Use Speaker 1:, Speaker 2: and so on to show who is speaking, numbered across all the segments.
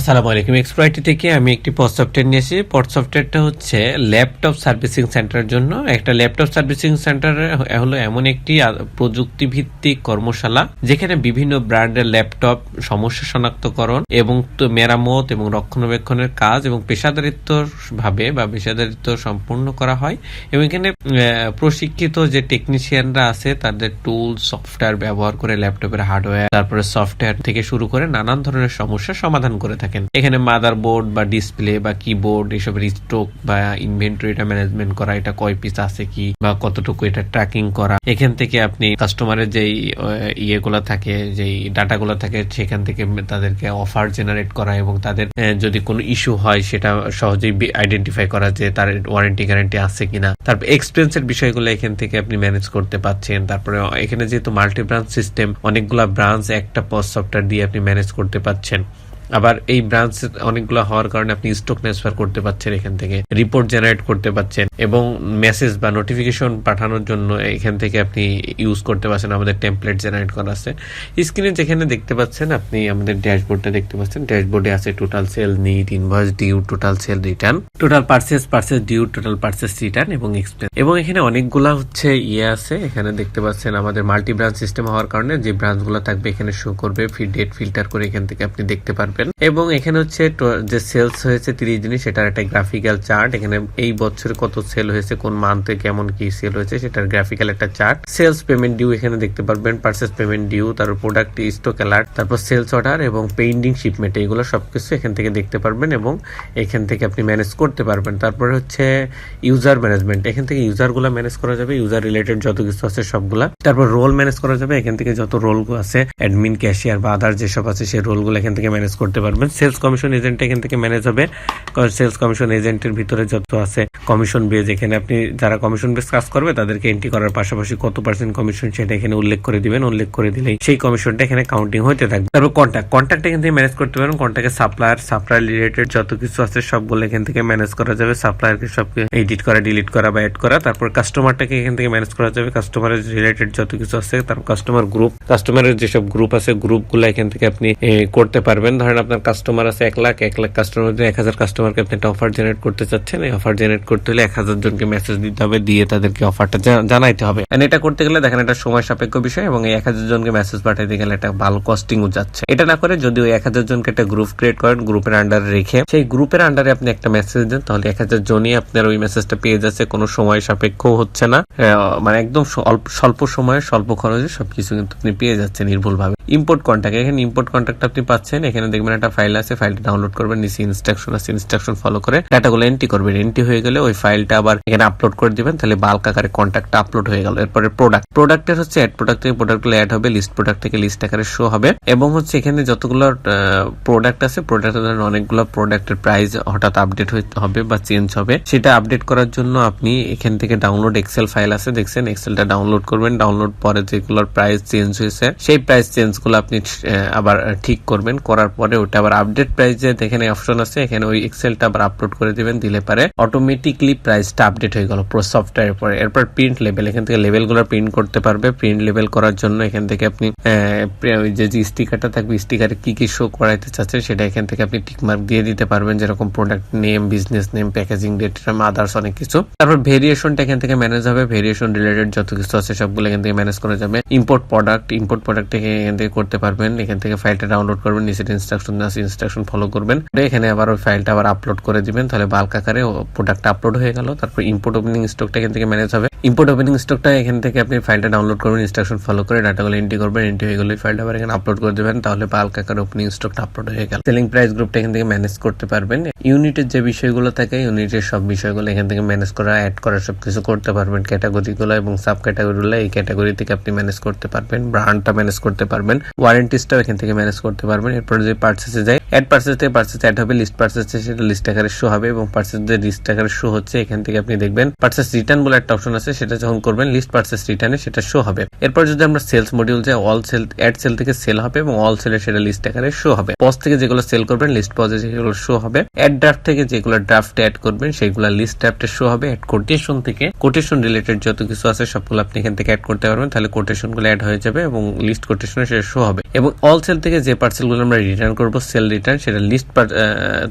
Speaker 1: আসসালামু আলাইকুম। এক্সপ্রাইটি থেকে আমি একটি পড সফটওয়্যার নিয়েছি পড সফটওয়্যারটা হচ্ছে ল্যাপটপ সার্ভিসিং সেন্টারের জন্য। একটা ল্যাপটপ সার্ভিসিং সেন্টার হলো এমন একটি প্রযুক্তি ভিত্তিক কর্মশালা, যেখানে বিভিন্ন ব্র্যান্ডের ল্যাপটপ সমস্যা শনাক্তকরণ এবং মেরামত এবং রক্ষণাবেক্ষণের কাজ এবং পেশাদারিত্ব ভাবে বা পেশাদারিত্ব সম্পূর্ণ করা হয় এবং এখানে প্রশিক্ষিত যে টেকনিশিয়ানরা আছে, তাদের টুল সফটওয়্যার ব্যবহার করে ল্যাপটপের হার্ডওয়্যার তারপরে সফটওয়্যার থেকে শুরু করে নানান ধরনের সমস্যা সমাধান করে থাকেন এখানে মাদারবোর্ড বা ডিসপ্লে বা কিবোর্ড এসবের স্টক বা ইনভেন্টরিটা ম্যানেজমেন্ট করা, এটা কয় পিস আছে কি বা কতটুকু এটা ট্র্যাকিং করা, এখান থেকে আপনি কাস্টমারের যেই ইয়েগুলো থাকে, যেই ডাটাগুলো থাকে, সেখান থেকে তাদেরকে অফার জেনারেট করা এবং তাদের যদি কোনো ইস্যু হয় সেটা সহজেই আইডেন্টিফাই করা যে তার ওয়ারেন্টি গ্যারান্টি আছে কিনা। তারপর এক্সপেন্সের বিষয়গুলো এখান থেকে আপনি ম্যানেজ করতে পারছেন তারপরে এখানে যেহেতু মাল্টি ব্রাঞ্চ সিস্টেম অনেকগুলা ব্রাঞ্চ একটা সফটওয়্যার দিয়ে আপনি ম্যানেজ করতে পারছেন আবার এই ব্রাঞ্চ অনেকগুলো হওয়ার কারণে আপনি স্টক ট্রান্সফার করতে পারছেন এখান থেকে রিপোর্ট জেনারেট করতে পারছেন এবং মেসেজ বা নোটিফিকেশন পাঠানোর জন্য এখান থেকে আপনি ইউজ করতে পারছেন, আমাদের টেমপ্লেট জেনারেট করা আছে। স্ক্রিনে যেখানে দেখতে পাচ্ছেন আপনি আমাদের ড্যাশবোর্ডটা দেখতে পাচ্ছেন। ড্যাশবোর্ডে আছে total sale net invoice due total sale return total purchase purchase due total purchase return এবং এক্সপেন্স এবং এখানে অনেকগুলা হচ্ছে ইয়ে আছে, এখানে দেখতে পাচ্ছেন আমাদের মাল্টি ব্রাঞ্চ সিস্টেম হওয়ার কারণে যে ব্রাঞ্চগুলো থাকবে এখানে শো করবে ডেট ফিল্টার করে এখান থেকে আপনি দেখতে পারবেন। এবং এখানে হচ্ছে যে সেলস হয়েছে তিরিশ দিনে, সেটার একটা গ্রাফিক্যাল চার্ট এখানে এই বছরে কত সেল হয়েছে, কোন মান্থে কেমন কি সেল হয়েছে, সেটার গ্রাফিক্যাল একটা চার্ট সেলস পেমেন্ট ডিউ এখানে দেখতে পারবেন পার্সেস পেমেন্ট ডিউ তারপর প্রোডাক্ট স্টক অ্যালার্ট তারপর সেলস অর্ডার এবং পেন্ডিং শিপমেন্ট এগুলো সবকিছু এখান থেকে দেখতে পারবেন এবং এখান থেকে আপনি ম্যানেজ করতে পারবেন। তারপরে হচ্ছে ইউজার ম্যানেজমেন্ট এখান থেকে ইউজারগুলো ম্যানেজ করা যাবে ইউজার রিলেটেড যত কিছু আছে সবগুলা। তারপর রোল ম্যানেজ করা যাবে, এখান থেকে যত রোল আছে অ্যাডমিন ক্যাশিয়ার বা আদার যেসব আছে, সেই রোলগুলো এখান থেকে ম্যানেজ করতে পারবেন। সেলস কমিশন এজেন্ট এখান থেকে ম্যানেজ হবে। সেলস কমিশন এজেন্টের ভিতরে যত আছে কমিশন বেজ এখানে আপনি যারা কমিশন বেজ কাজ করবে, তাদেরকে এন্ট্রি করার পাশাপাশি কত পার্সেন্ট কমিশন সেটা এখানে উল্লেখ করে দিবেন। উল্লেখ করে দিলেই সেই কমিশনটা এখানে কাউন্টিং হতে থাকবে। তারপর কন্ট্যাক্ট কন্ট্যাক্ট এখান থেকে ম্যানেজ করতে পারেন কন্ট্যাক্টের সাপ্লায়ার সাপ্লায়ার রিলেটেড যত কিছু আছে সবগুলো এখান থেকে ম্যানেজ করা যাবে। সাপ্লায়ারকে সবকে এডিট করা ডিলিট করা বা অ্যাড করা। তারপর কাস্টমারটাকে এখান থেকে ম্যানেজ করা যাবে। কাস্টমারের রিলেটেড যত কিছু আছে, তারপর কাস্টমার গ্রুপ কাস্টমারের যেসব গ্রুপ আছে গ্রুপগুলো এখান থেকে আপনি করতে পারবেন। ধরেন আপনার কাস্টমার আছে এক লাখ এক লাখ কাস্টমার এক হাজার কাস্টমারকে আপনি একটা অফার জেনারেট করতে চাচ্ছেন, এই অফার জেনারেট করতে হলে এক হাজার জনকে মেসেজ দিতে হবে, দিয়ে তাদেরকে অফারটা জানাইতে হবে। And এটা করতে গেলে দেখেন এটা সময় সাপেক্ষ বিষয় এবং এই এক হাজার জনকে মেসেজ পাঠাইতে গেলে একটা ভালো কস্টিংও যাচ্ছে। এটা না করে যদি ওই এক হাজার জনকে একটা গ্রুপ ক্রিয়েট করেন গ্রুপের আন্ডারে রেখে, সেই গ্রুপের আন্ডারে আপনি একটা মেসেজ দেন, তাহলে এক হাজার জনই আপনার ওই মেসেজটা পেয়ে যাচ্ছে, কোনো সময় সাপেক্ষ হচ্ছে না। মানে একদম স্বল্প স্বল্প সময়ে, স্বল্প খরচে সবকিছু কিন্তু আপনি পেয়ে যাচ্ছেন নির্ভুলভাবে। ইম্পোর্ট কন্ট্যাক্ট এখানে ইম্পোর্ট কন্ট্যাক্ট আপনি পাচ্ছেন। এখানে দেখবেন একটা ফাইল আছে ফাইলটা ডাউনলোড করবেন, নিচে ইনস্ট্রাকশন আছে ইনস্ট্রাকশন ফলো করে ডাটাগুলো এন্ট্রি করবেন। এন্ট্রি হয়ে গেলে ওই ফাইলটা আবার এখানে আপলোড করে দিবেন। তাহলে বাল্ক আকারে কন্ট্যাক্টটা আপলোড হয়ে গেল। এরপরে প্রোডাক্ট প্রোডাক্টের হচ্ছে অ্যাড প্রোডাক্ট থেকে প্রোডাক্টগুলো অ্যাড হবে লিস্ট প্রোডাক্ট থেকে লিস্ট আকারে শো হবে। এবং হচ্ছে এখানে যতগুলো প্রোডাক্ট আছে প্রোডাক্টের ধরেন অনেকগুলো প্রোডাক্টের প্রাইস হঠাৎ আপডেট হবে বা চেঞ্জ হবে। সেটা আপডেট করার জন্য আপনি এখান থেকে ডাউনলোড এক্সেল ফাইল আছে, দেখছেন? এক্সেলটা ডাউনলোড করবেন। ডাউনলোড পরে যেগুলোর প্রাইস চেঞ্জ হয়েছে, সেই প্রাইস চেঞ্জ গুলো আপনি আবার ঠিক করবেন। করার পরে ওটা আবার আপডেট প্রাইস যে এখানে অপশন আছে, এখানে ওই এক্সেলটা আবার আপলোড করে দিবেন, দিলে পারে অটোমেটিকলি প্রাইসটা আপডেট হয়ে গেল প্রো সফটওয়্যার পরে। এরপর প্রিন্ট লেভেল এখান থেকে লেভেলগুলো প্রিন্ট করতে পারবে। প্রিন্ট লেভেল করার জন্য এখান থেকে আপনি যে যে স্টিকারটা থাকবে স্টিকারে কি কি শো করাইতে চাচ্ছেন, সেটা এখান থেকে আপনি টিকমার্ক দিয়ে দিতে পারবেন, যেরকম product name business name packaging date others অনেক কিছু। তারপর ভেরিয়েশনটা এখান থেকে ম্যানেজ হবে। ভেরিয়েশন রিলেটেড যত কিছু আছে, সবগুলো এখান থেকে ম্যানেজ করা যাবে। ইম্পোর্ট প্রোডাক্ট ইম্পোর্ট প্রোডাক্ট এখান থেকে করতে পারবেন, এখান থেকে ফাইলটা ডাউনলোড করবেন, নিচের ইনস্ট্রাকশন আছে ইনস্ট্রাকশন ফলো করবেন। এখানে আবার ওই ফাইলটা আবার আপলোড করে দিবেন, তাহলে বাল্ক আকারে প্রোডাক্ট আপলোড হয়ে গেল, তারপর ইম্পোর্ট ওপেনিং স্টকটা এখান থেকে ম্যানেজ হবে। ইম্পোর্ট ওপেনিং স্টকটা এখান থেকে আপনি ফাইলটা ডাউনলোড করবেন ইনস্ট্রাকশন ফলো করে ডাটাগুলো এন্ট্রি করবেন এন্ট্রি হয়ে গেলে ফাইলটা আবার এখানে আপলোড করে দেবেন, তাহলে বাল্ক আকারে ওপেনিং স্টকটা আপলোড হয়ে গেল। সেলিং প্রাইস গ্রুপটা এখান থেকে ম্যানেজ করতে পারবেন। ইউনিটের যে বিষয়গুলো থাকে ইউনিটের সব বিষয়গুলো এখান থেকে ম্যানেজ করা অ্যাড করা, সবকিছু করতে পারবেন। ক্যাটাগরিগুলো এবং সাব ক্যাটাগরিগুলো এই ক্যাটাগরি থেকে আপনি ম্যানেজ করতে পারবেন ব্র্যান্ডটা ম্যানেজ করতে পারবেন। ওয়ারেন্টিসটাও এখান থেকে ম্যানেজ করতে পারবেন। এরপর যে পার্চেসে যায় অ্যাড পার্সেস থেকে পার্চেস অ্যাড হবে লিস্ট পার্সেস সেটা লিস্ট আকারে শো হবে এবং পার্সেস লিস্ট আকারে শো হচ্ছে, এখান থেকে আপনি দেখবেন। পার্সেস রিটার্ন বলে একটা অপশন আছে সেটা যখন করবেন লিস্ট পার্সেস রিটার্নে সেটা শো হবে। এরপর যদি আমরা সেলস মডিউল যে অল সেল অ্যাড সেল থেকে সেল হবে এবং অল সেলে সেটা লিস্ট আকারে শো হবে। পজ থেকে যেগুলো সেল করবেন লিস্ট পজে যেগুলো শো হবে। অ্যাড ড্রাফট থেকে যেগুলো ড্রাফট অ্যাড করবেন, সেগুলো লিস্ট ড্রাফটে শো হবে। অ্যাড কোটেশন থেকে কোটেশন রিলেটেড যত কিছু আছে, সবগুলো আপনি এখান থেকে অ্যাড করতে পারবেন। তাহলে কোটেশনগুলো অ্যাড হয়ে যাবে এবং লিস্ট কোটেশনে সেটা শো হবে। এবং অল সেল থেকে যে পার্সেলগুলো আমরা রিটার্ন করব সেল রিটার্ন সেটা লিস্ট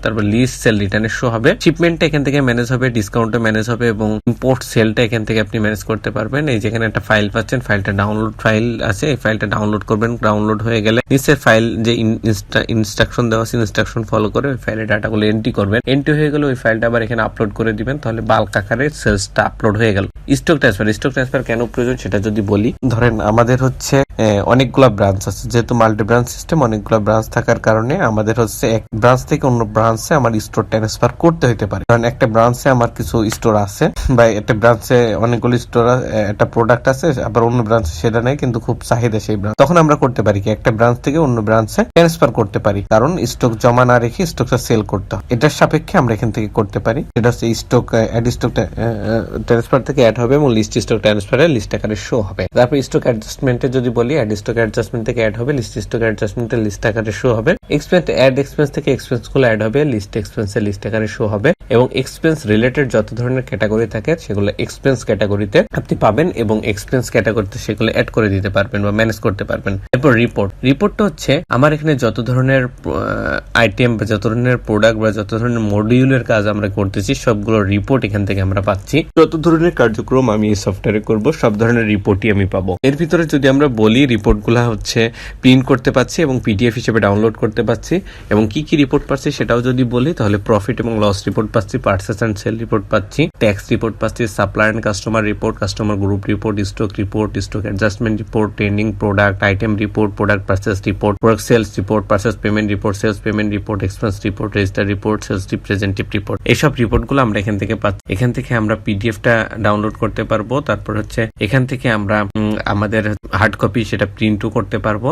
Speaker 1: তারপর লিস্ট সেল রিটার্নের শো হবে। শিপমেন্টটা এখান থেকে ম্যানেজ হবে ডিসকাউন্টটা ম্যানেজ হবে এবং ইম্পোর্ট সেলটা এখান থেকে আপনি ম্যানেজ করতে পারবেন। এই যেখানে একটা ফাইল পাচ্ছেন ফাইলটা ডাউনলোড ফাইল আছে। এই ফাইলটা ডাউনলোড করবেন। ডাউনলোড হয়ে গেলে নিচের ফাইল যে ইনস্ট্রাকশন দেওয়া আছে ইনস্ট্রাকশন ফলো করে ওই ফাইলের ডাটাগুলো এন্ট্রি করবেন। এন্ট্রি হয়ে গেলে ওই ফাইলটা আবার এখানে আপলোড করে দিবেন। তাহলে বাল্ক আকারে সেলসটা আপলোড হয়ে গেল। স্টক ট্রান্সফার স্টক ট্রান্সফার কেন প্রয়োজন সেটা যদি বলি। ধরেন আমাদের হচ্ছে অনেকগুলো ব্রাঞ্চ আছে। যেহেতু মাল্টি ব্রাঞ্চ সিস্টেম অনেকগুলো ব্রাঞ্চ থাকার কারণে আমাদের হচ্ছে এক ব্রাঞ্চ থেকে অন্য ব্রাঞ্চে আমার স্টোর ট্রান্সফার করতে হতে পারে। কারণ একটা ব্রাঞ্চে আমার কিছু স্টোর আছে বা একটা ব্রাঞ্চে অনেকগুলো স্টোর একটা প্রোডাক্ট আছে, আবার অন্য ব্রাঞ্চে সেটা নেই কিন্তু খুব চাহিদা সেই ব্রাঞ্চ তখন আমরা করতে পারি কি, একটা ব্রাঞ্চ থেকে অন্য ব্রাঞ্চে ট্রান্সফার করতে পারি। কারণ স্টক জমা না রেখে স্টকটা সেল করতে হয়। এটার সাপেক্ষে আমরা এখান থেকে করতে পারি। সেটা হচ্ছে স্টক অ্যাড স্টক ট্রান্সফার থেকে অ্যাড হবে এবং লিস্ট স্টক ট্রান্সফারে লিস্ট আকারে শো হবে। তারপর স্টক অ্যাডজাস্টমেন্টে যদি বলি অ্যাড স্টক অ্যাডজাস্টমেন্ট থেকে অ্যাড হবে লিস্ট স্টক অ্যাডজাস্টমেন্টে লিস্ট আকারে শো হবে। এক্সপেন্স অ্যাড এক্সপেন্স থেকে এক্সপেন্সগুলো অ্যাড হবে লিস্ট এক্সপেন্সে লিস্ট আকারে শো হবে। এবং এক্সপেন্স রিলেটেড যত ধরনের ক্যাটাগরি থাকে, সেগুলো এক্সপেন্স ক্যাটাগরিতে আপনি পাবেন এবং এক্সপেন্স ক্যাটাগরিতে সেগুলো অ্যাড করে দিতে পারবেন বা ম্যানেজ করতে পারবেন। এরপর রিপোর্ট রিপোর্টটা হচ্ছে, আমার এখানে যত ধরনের আইটেম বা যত ধরনের প্রোডাক্ট বা যত ধরনের মডিউলের কাজ আমরা করতেছি, সবগুলো রিপোর্ট এখান থেকে আমরা পাচ্ছি। যত ধরনের কার্যক্রম আমি এই সফটওয়্যারে করব, সব ধরনের রিপোর্টই আমি পাবো। এর ভিতরে যদি আমরা বলি রিপোর্টগুলো হচ্ছে প্রিন্ট করতে পাচ্ছি এবং পিডিএফ হিসেবে ডাউনলোড করতে পাচ্ছি এবং কি কি রিপোর্ট পাচ্ছি সেটাও যদি বলি, তাহলে প্রফিট এবং লস রিপোর্ট পাচ্ছি পার্সেস অ্যান্ড সেল রিপোর্ট পাচ্ছি ট্যাক্স রিপোর্ট পাচ্ছি supply and customer report customer group report stock report stock adjustment report trending product item report product purchase report product sales report purchase payment report sales payment report expense report register report sales representative report এইসব রিপোর্টগুলো আমরা এখান থেকে পাচ্ছি। এখান থেকে আমরা পিডিএফটা ডাউনলোড করতে পারব। তারপর হচ্ছে এখান থেকে আমরা আমাদের হার্ড কপি সেটা প্রিন্টও করতে পারব।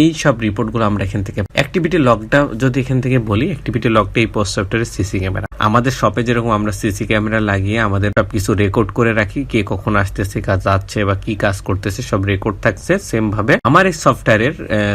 Speaker 1: এই সব রিপোর্টগুলো আমরা এখান থেকে অ্যাক্টিভিটি লগটা যদি এখান থেকে বলি অ্যাক্টিভিটি লগটা এই পোস্ট সফটওয়্যারের সিসি ক্যামেরা আমাদের শপে যেরকম আমরা সিসি ক্যামেরা লাগিয়ে আমাদের সবকিছু রেকর্ড করে রাখি কে কখন আসতেছে, কাজ যাচ্ছে বা কি কাজ করতেছে, সব রেকর্ড থাকছে সেম ভাবে আমার এই সফটওয়্যারের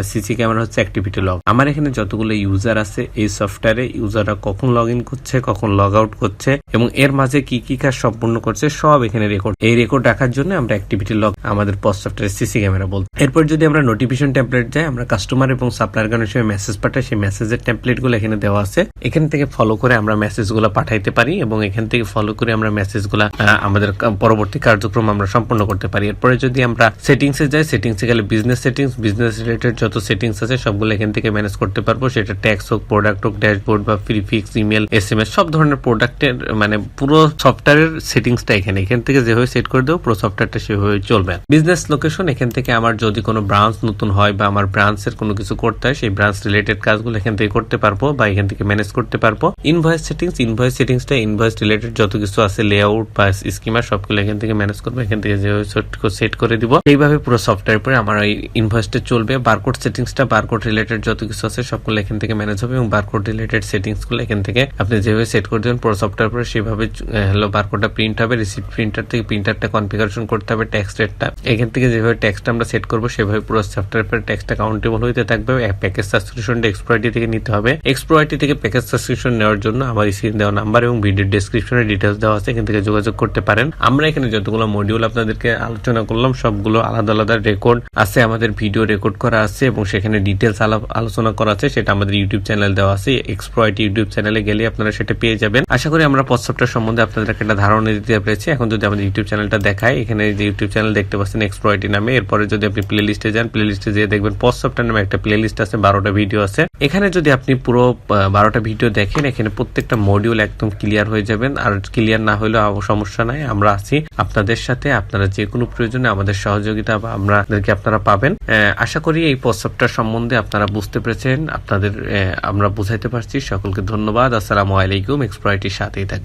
Speaker 1: সিসি ক্যামেরা হচ্ছে অ্যাক্টিভিটি লগ আমার এখানে যতগুলো ইউজার আছে, এই সফটওয়্যারে ইউজাররা কখন লগ ইন করছে, কখন লগ আউট করছে এবং এর মাঝে কি কি কাজ সম্পূর্ণ করছে, সব এখানে রেকর্ড এই রেকর্ড রাখার জন্য আমরা অ্যাক্টিভিটি লগ আমাদের পোস্ট সফটওয়্যারের সিসি ক্যামেরা বলতে এরপর যদি আমরা নোটিফিকেশন ট্যাম্পলেট যাই, আমরা কাস্টমার এবং সাপ্লায়ার গানের হিসেবে মেসেজ পাঠাই, সেই মেসেজের ট্যাম্পলেটগুলো এখানে দেওয়া আছে। এখান থেকে ফলো করে আমরা মেসেজগুলো পাঠাইতে পারি এবং এখান থেকে ফলো করে আমরা মেসেজগুলা আমাদের পরবর্তী কার্যক্রম আমরা সম্পন্ন করতে পারি। এরপরে যদি আমরা সেটিংস এ যাই, সেটিংস এ গেলে বিজনেস সেটিংস বিজনেস রিলেটেড যত সেটিংস আছে সবগুলো এখান থেকে ম্যানেজ করতে পারব। সেটা ট্যাক্স হোক প্রোডাক্ট হোক ড্যাশবোর্ড বা free fix email S M S সব ধরনের প্রোডাক্টের মানে পুরো সফটওয়্যারের সেটিংসটা এখানে। এখান থেকে যেভাবে সেট করে দেবো, পুরো সফটওয়্যারটা সেভাবে চলবে। বিজনেস লোকেশন এখান থেকে আমার যদি কোনো ব্রাঞ্চ নতুন হয় বা আমার ব্রাঞ্চের কোনো কিছু করতে হয়, সেই ব্রাঞ্চ রিলেটেড কাজগুলো এখান থেকে করতে পারব বা এখান থেকে ম্যানেজ করতে পারব। ইনভয়েস সেটিংস ইনভয়েস সেটিংসটা ইনভয়েস রিলেটেড যত কিছু আছে লেআউট বা স্কিমার সবগুলো এখান থেকে ম্যানেজ করব, এখান থেকে যেভাবে সেট করে দিব। এইভাবে পুরো সফটওয়্যার পরে আমার এই ইনভয়েসটা চলবে। বারকোড সেটিংসটা বারকোড রিলেটেড যত কিছু আছে সবগুলো এখান থেকে ম্যানেজ হবে এবং বারকোড রিলেটেড সেটিংসগুলো এখান থেকে আপনি যেভাবে সেট করে দেবেন, পুরো সফটওয়্যার পরে সেভাবে হলো বারকোডটা প্রিন্ট হবে রিসিপ্ট প্রিন্টার থেকে প্রিন্টারটা কনফিগারেশন করতে হবে ট্যাক্স রেটটা এখান থেকে যেভাবে ট্যাক্সটা আমরা সেট করব, সেভাবে পুরো সফটওয়্যার পরে ট্যাক্সটা কাউন্টেবল হইতে থাকবে প্যাকেজ সাবস্ক্রিপশনটা এক্সপ্রয়টি থেকে নিতে হবে। এক্সপ্রয়টি থেকে প্যাকেজ সাবস্ক্রিপশন নেওয়ার জন্য আমার স্ক্রিন দেওয়া নাম্বার এবং ভিডিও ডিসক্রিপশনে ডিটেলস দেওয়া আছে, এখান থেকে যোগাযোগ করতে পারেন। আমরা এখানে যতগুলো মডিউল আপনাদেরকে আলোচনা করলাম, সবগুলো আলাদা আলাদা রেকর্ড আছে, আমাদের ভিডিও রেকর্ড করা আছে এবং সেখানে ডিটেলস আলোচনা করা আছে। সেটা আমাদের ইউটিউব চ্যানেল দেওয়া আছে এক্সপ্রয়ট ইউটিউব চ্যানেলে গেলে আপনারা সেটা পেয়ে যাবেন। আশা করি আমরা পথ সম্বন্ধে আপনাদের একটা ধারণা দিতে পেরেছি। এখন যদি আমাদের ইউটিউব চ্যানেলটা দেখায়, এখানে যে ইউটিউব চ্যানেল দেখতে পাচ্ছেন এক্সপ্রয়টি নামে, এরপরে যদি আপনি প্লে লিস্টে যান প্লে লিস্টে যেয়ে দেখবেন পথ সফটওয়্যার নামে একটা প্লে লিস্ট আছে, বারোটা ভিডিও আছে। এখানে যদি আপনি পুরো বারোটা ভিডিও দেখেন, এখানে প্রত্যেকটা মডিউল একদম ক্লিয়ার হয়ে যাবেন। আর ক্লিয়ার না হলেও সমস্যা নাই। আমরা আছি আপনাদের সাথে, আপনারা যে কোনো প্রয়োজনে আমাদের সহযোগিতা আমাদেরকে আপনারা পাবেন। আশা করি এই প্রস্তাবটা সম্বন্ধে আপনারা বুঝতে পেরেছেন। আপনাদের আমরা বুঝাইতে পারছি। সকলকে ধন্যবাদ। আসসালামু আলাইকুম। এক্সপ্রাইটির সাথেই থাকবেন